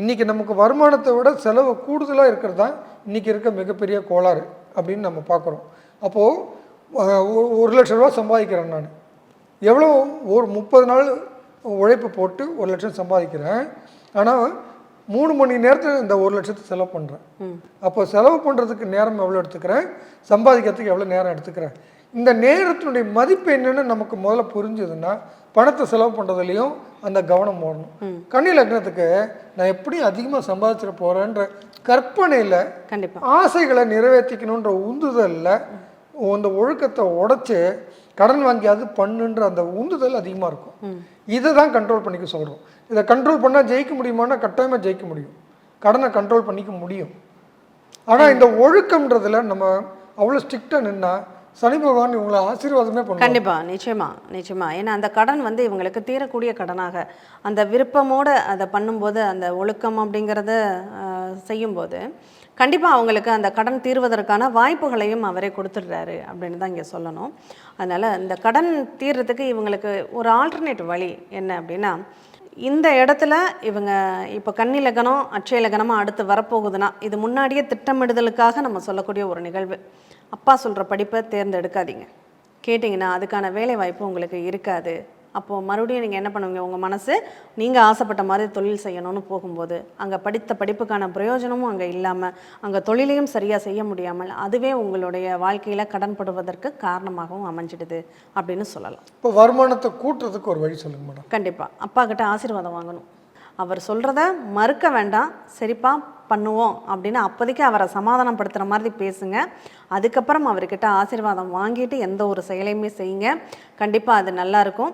இன்றைக்கி நமக்கு வருமானத்தை விட செலவு கூடுதலாக இருக்கிறது தான் இன்றைக்கி இருக்க மிகப்பெரிய கோளாறு அப்படின்னு நம்ம பார்க்குறோம். அப்போது ஒரு லட்ச ரூபா சம்பாதிக்கிறேன் நான். எவ்வளோ ஒரு முப்பது நாள் உழைப்பு போட்டு ஒரு லட்சம் சம்பாதிக்கிறேன். ஆனால் மூணு மணி நேரத்தில் இந்த ஒரு லட்சத்தை செலவு பண்ணுறேன் அப்போ செலவு பண்ணுறதுக்கு நேரம் எவ்வளோ எடுத்துக்கிறேன்? சம்பாதிக்கிறதுக்கு எவ்வளோ நேரம் எடுத்துக்கிறேன்? இந்த நேரத்தினுடைய மதிப்பு என்னன்னு நமக்கு முதல்ல புரிஞ்சுதுன்னா பணத்தை செலவு பண்ணுறதுலையும் அந்த கவனம் ஓடணும். கன்னி லக்னத்துக்கு நான் எப்படி அதிகமாக சம்பாதிச்சிட போகிறேன்ற கற்பனையில் கண்டிப்பா. ஆசைகளை நிறைவேற்றிக்கணுன்ற உந்துதலில். அந்த ஒழுக்கத்தை உடைச்சு கடன் வாங்கியாவது பண்ணுன்ற அந்த உந்துதல் அதிகமாக இருக்கும். இதை தான் கண்ட்ரோல் பண்ணிக்க சொல்கிறோம் இதை கண்ட்ரோல் பண்ணால் ஜெயிக்க முடியுமானா கட்டாயமாக ஜெயிக்க முடியும். கடனை கண்ட்ரோல் பண்ணிக்க முடியும். ஆனால் இந்த ஒழுக்கம்ன்றதுல நம்ம அவ்வளோ ஸ்ட்ரிக்டாக நின்னா சனி பகவான் இவங்களை ஆசீர்வாதமே பண்ணும் கண்டிப்பாக நிச்சயமா நிச்சயமாக ஏன்னா அந்த கடன் வந்து இவங்களுக்கு தீரக்கூடிய கடனாக அந்த விருப்பமோடு அதை பண்ணும்போது அந்த ஒழுக்கம் அப்படிங்கிறத செய்யும்போது கண்டிப்பாக அவங்களுக்கு அந்த கடன் தீர்வதற்கான வாய்ப்புகளையும் அவரே கொடுத்துடுறாரு அப்படின்னு தான் இங்கே சொல்லணும். அதனால் இந்த கடன் தீர்றதுக்கு இவங்களுக்கு ஒரு ஆல்டர்னேட் வழி என்ன அப்படின்னா இந்த இடத்துல இவங்க இப்போ கன்னி லக்னம் அட்சய லக்னமாக அடுத்து வரப்போகுதுன்னா இது முன்னாடியே திட்டமிடுதலுக்காக நம்ம சொல்லக்கூடிய ஒரு நிகழ்வு. அப்பா சொல்கிற படிப்பை தேர்ந்தெடுக்காதீங்க. கேட்டிங்கன்னா அதுக்கான வேலை வாய்ப்பு உங்களுக்கு இருக்காது. அப்போது மறுபடியும் நீங்கள் என்ன பண்ணுவீங்க? உங்கள் மனசு நீங்கள் ஆசைப்பட்ட மாதிரி தொழில் செய்யணும்னு போகும்போது அங்கே படித்த படிப்புக்கான பிரயோஜனமும் அங்கே இல்லாமல் அங்கே தொழிலையும் சரியாக செய்ய முடியாமல் அதுவே உங்களுடைய வாழ்க்கையில் கடன்படுவதற்கு காரணமாகவும் அமைஞ்சிடுது அப்படின்னு சொல்லலாம். இப்போ வருமானத்தை கூட்டுறதுக்கு ஒரு வழி சொல்லுங்க மேடம். கண்டிப்பாக அப்பா கிட்ட ஆசீர்வாதம் வாங்கணும். அவர் சொல்கிறத மறுக்க வேண்டாம் சரிப்பா பண்ணுவோம் அப்படின்னு அப்போதைக்கு அவரை சமாதானப்படுத்துகிற மாதிரி பேசுங்க. அதுக்கப்புறம் அவர்கிட்ட ஆசீர்வாதம் வாங்கிட்டு எந்த ஒரு செயலையுமே செய்யுங்க. கண்டிப்பாக அது நல்லா இருக்கும்.